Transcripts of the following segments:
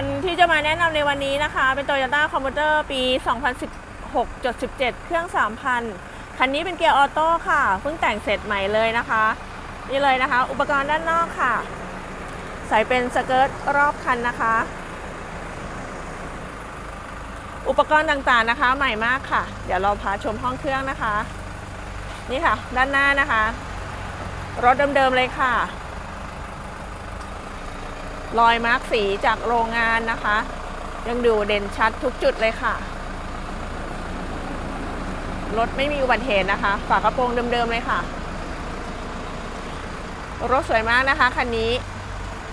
คันที่จะมาแนะนำในวันนี้นะคะ เป็น Toyota c o m m o d o r e ปี 2016.17 เครื่อง 3,000 คันนี้เป็นเกียร์ออโต้ค่ะ เพิ่งแต่งเสร็จใหม่เลยนะคะ นี่เลยนะคะ อุปกรณ์ด้านนอกค่ะ ใส่เป็นสเกิร์ตรอบคันนะคะ อุปกรณ์ต่างๆนะคะ ใหม่มากค่ะ เดี๋ยวเราพาชมห้องเครื่องนะคะ นี่ค่ะ ด้านหน้านะคะ รถเดิมๆเลยค่ะ รอยมาร์กสีจากโรงงานนะคะ ยังดูเด่นชัดทุกจุดเลยค่ะ รถไม่มีอุบัติเหตุนะคะ ฝากระโปรงเดิมๆเลยค่ะ รถสวยมากนะคะคันนี้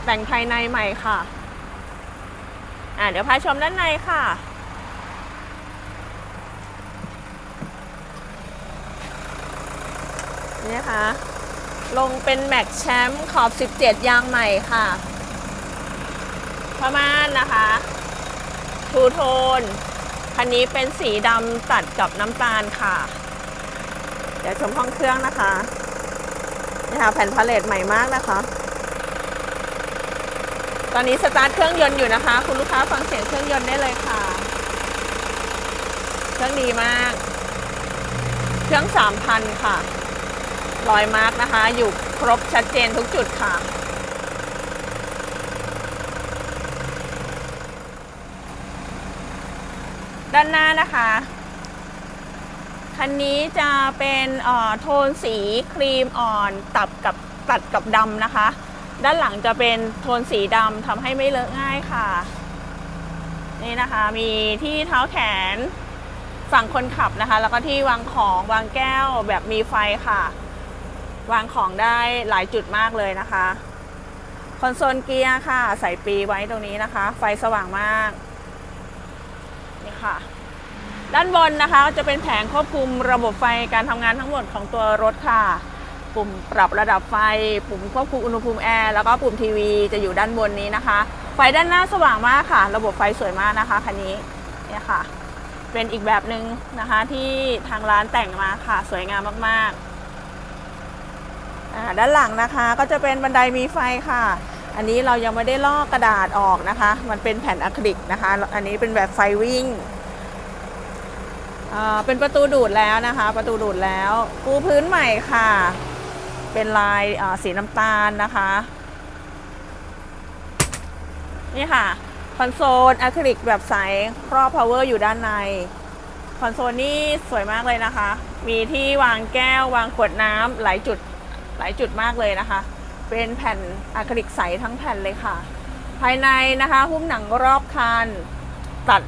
แต่งภายในใหม่ค่ะ อ่าเดี๋ยวพาชมด้านในค่ะนี่นะคะลงเป็นแม็กแชมป์ขอบ 17 ยางใหม่ค่ะ ประมาณนะคะทูโทนคันนี้เป็นสีดำตัดกับน้ำตาลค่ะ เดี๋ยวชมห้องเครื่องนะคะนี่ค่ะแผ่นพาเลตใหม่มากนะคะ ตอนนี้สตาร์ทเครื่องยนต์อยู่นะคะ คุณลูกค้าฟังเสียงเครื่องยนต์ได้เลยค่ะ เครื่องดีมาก เครื่อง3,000ค่ะรอยมาร์กนะคะ อยู่ครบชัดเจนทุกจุดค่ะ ด้านหน้านะคะ คันนี้จะเป็นโทนสีครีมอ่อนตัดกับตัดกับดำนะคะ ด้านหลังจะเป็นโทนสีดำทำให้ไม่เลอะง่ายค่ะ นี่นะคะมีที่เท้าแขนฝั่งคนขับนะคะ แล้วก็ที่วางของวางแก้วแบบมีไฟค่ะ วางของได้หลายจุดมากเลยนะคะคอนโซลเกียร์ค่ะ ใส่ปีไว้ตรงนี้นะคะ ไฟสว่างมาก นี่ค่ะ ด้านบนนะคะจะเป็นแผงควบคุมระบบไฟการทำงานทั้งหมดของตัวรถค่ะ ปุ่มปรับระดับไฟ ปุ่มควบคุมอุณหภูมิแอร์แล้วก็ปุ่มทีวีจะอยู่ด้านบนนี้นะคะ ไฟด้านหน้าสว่างมากค่ะ ระบบไฟสวยมากนะคะคันนี้เนี่ยค่ะ เป็นอีกแบบหนึ่งนะคะที่ทางร้านแต่งมาค่ะ สวยงามมากๆด้านหลังนะคะก็จะเป็นบันไดมีไฟค่ะ อันนี้เรายังไม่ได้ลอกกระดาษออกนะคะ มันเป็นแผ่นอะคริลิกนะคะ อันนี้เป็นแบบไฟวิ่ง เป็นประตูดูดแล้วนะคะ ประตูดูดแล้วปูพื้นใหม่ค่ะ เป็นลายสีน้ำตาลนะคะ นี่ค่ะ คอนโซลอะคริลิกแบบใสครอบ power อร์อยู่ด้านใน คอนโซลนี่สวยมากเลยนะคะ มีที่วางแก้ววางขวดน้ำหลายจุดหลายจุดมากเลยนะคะ เป็นแผ่นอะคริลิกใสทั้งแผ่นเลยค่ะ ภายในนะคะหุ้มหนังรอบคันตัด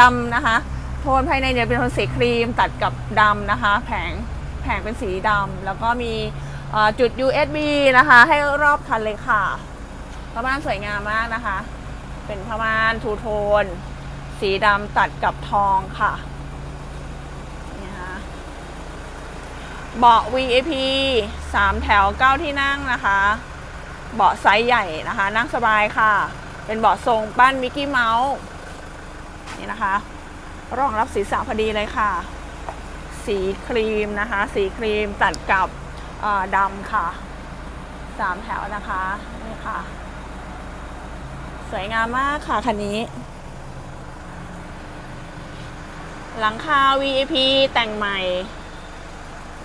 ดำนะคะ โทนภายในเนี่ยเป็นโทนสีครีมตัดกับดำนะคะ แผงแผงเป็นสีดำแล้วก็มีจุด USB นะคะ ให้รอบคันเลยค่ะผ้าม่านสวยงามมากนะคะ เป็นผ้าม่านทูโทน สีดำตัดกับทองค่ะนี่นะคะเบาะ VIP 3 แถว 9 ที่นั่งนะคะ เบาะไซส์ใหญ่นะคะ นั่งสบายค่ะ เป็นเบาะทรงปั้นมิกกี้เมาส์นี่นะคะ รองรับศีรษะพอดีเลยค่ะ สีครีมนะคะ สีครีมตัดกับดำค่ะสามแถวนะคะนี่ค่ะ สวยงามมากค่ะคันนี้ หลังคา VIP แต่งใหม่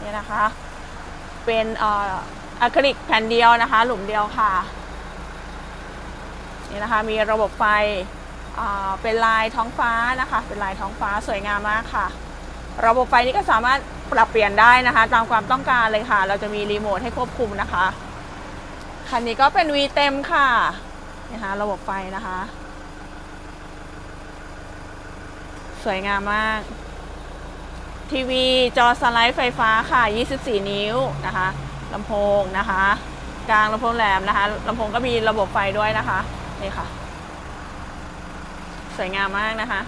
นี่นะคะ เป็นอะคริลิกแผ่นเดียวนะคะ หลุมเดียวค่ะ นี่นะคะ มีระบบไฟ เป็นลายท้องฟ้านะคะ เป็นลายท้องฟ้าสวยงามมากค่ะ ระบบไฟนี้ก็สามารถปรับเปลี่ยนได้นะคะ ตามความต้องการเลยค่ะ เราจะมีรีโมทให้ควบคุมนะคะคันนี้ก็เป็น V เต็มค่ะนะคะระบบไฟนะคะ สวยงามมาก ทีวีจอสไลด์ไฟฟ้าค่ะ 24 นิ้วนะคะลำโพงนะคะ กลางลำโพงแหลมนะคะลำโพงก็มีระบบไฟด้วยนะคะนี่ค่ะ สวยงามมากนะคะ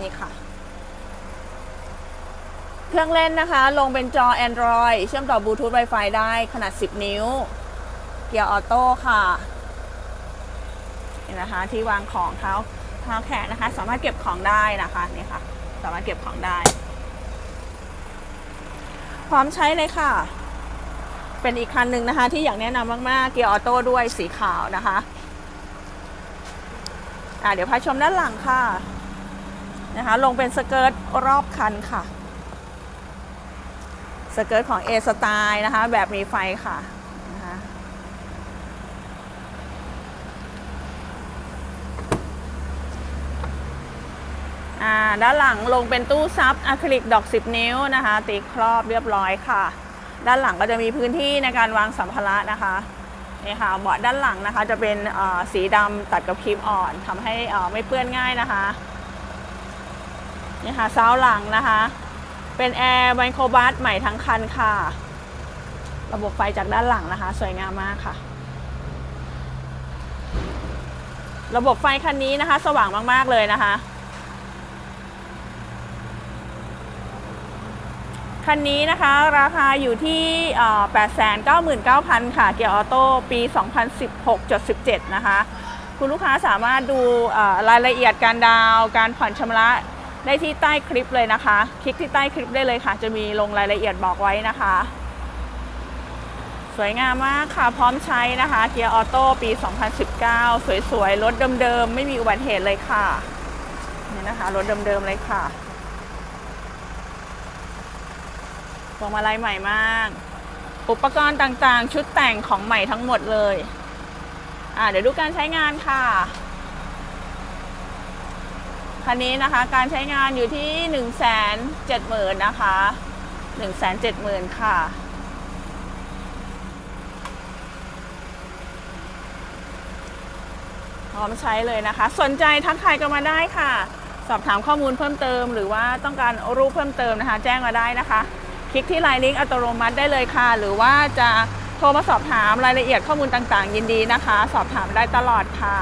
นี่ค่ะ เครื่องเล่นนะคะ ลงเป็นจอ Android เชื่อมต่อบลูทูธ Wi-Fi ได้ขนาด 10 นิ้ว เกียร์ออโต้ค่ะนี่นะคะ ที่วางของเท้าเท้าแขนนะคะ สามารถเก็บของได้นะคะนี่ค่ะ สามารถเก็บของได้ พร้อมใช้เลยค่ะ เป็นอีกคันหนึ่งนะคะ ที่อยากแนะนำมากๆ เกียร์ออโต้ด้วยสีขาวนะคะ ค่ะเดี๋ยวพาชมด้านหลังค่ะนะคะลงเป็นสเกิร์ตรอบคันค่ะ สเกิร์ตของ A สไตล์นะคะ แบบมีไฟค่ะนะคะอ่าด้านหลังลงเป็นตู้ซับอะคริลิกดอก 10 นิ้วนะคะ ตีครอบเรียบร้อยค่ะ ด้านหลังก็จะมีพื้นที่ในการวางสัมภาระนะคะ นี่ค่ะเบาะด้านหลังนะคะจะเป็นสีดำตัดกับครีมอ่อนทำให้ไม่เปื้อนง่ายนะคะนี่ค่ะซาวหลังนะคะ เป็นแอร์ไมโครบัสใหม่ทั้งคันค่ะ ระบบไฟจากด้านหลังนะคะ สวยงามมากค่ะ ระบบไฟคันนี้นะคะ สว่างมาก ๆ เลยนะคะ คันนี้นะคะราคาอยู่ที่ 899,000 ค่ะ เกียร์ออโต้ปี 2016.17 นะคะ คุณลูกค้าสามารถดูรายละเอียดการดาว การผ่อนชำระได้ที่ใต้คลิปเลยนะคะ คลิกที่ใต้คลิปได้เลยค่ะ จะมีลงรายละเอียดบอกไว้นะคะ สวยงามมากค่ะ พร้อมใช้นะคะ เกียร์ออโต้ปี 2019 สวยๆ รถเดิมๆ ไม่มีอุบัติเหตุเลยค่ะ นี่นะคะ รถเดิมๆ เลยค่ะ พวงมาลัยใหม่มาก อุปกรณ์ต่างๆ ชุดแต่งของใหม่ทั้งหมดเลย อ่าเดี๋ยวดูการใช้งานค่ะ คันนี้นะคะ การใช้งานอยู่ที่1นึ่งแสนเจ็ดหมื่นนะคะ1นึ่งแสนเจ็ดหมื่นค่ะพร้อมใช้เลยนะคะ สนใจทักทายกันมาได้ค่ะ สอบถามข้อมูลเพิ่มเติม หรือว่าต้องการรูปเพิ่มเติมนะคะ แจ้งมาได้นะคะ คลิกที่ไลน์ลิงก์อัตโนมัติได้เลยค่ะ หรือว่าจะโทรมาสอบถามรายละเอียดข้อมูลต่างๆ ยินดีนะคะ สอบถามได้ตลอดค่ะ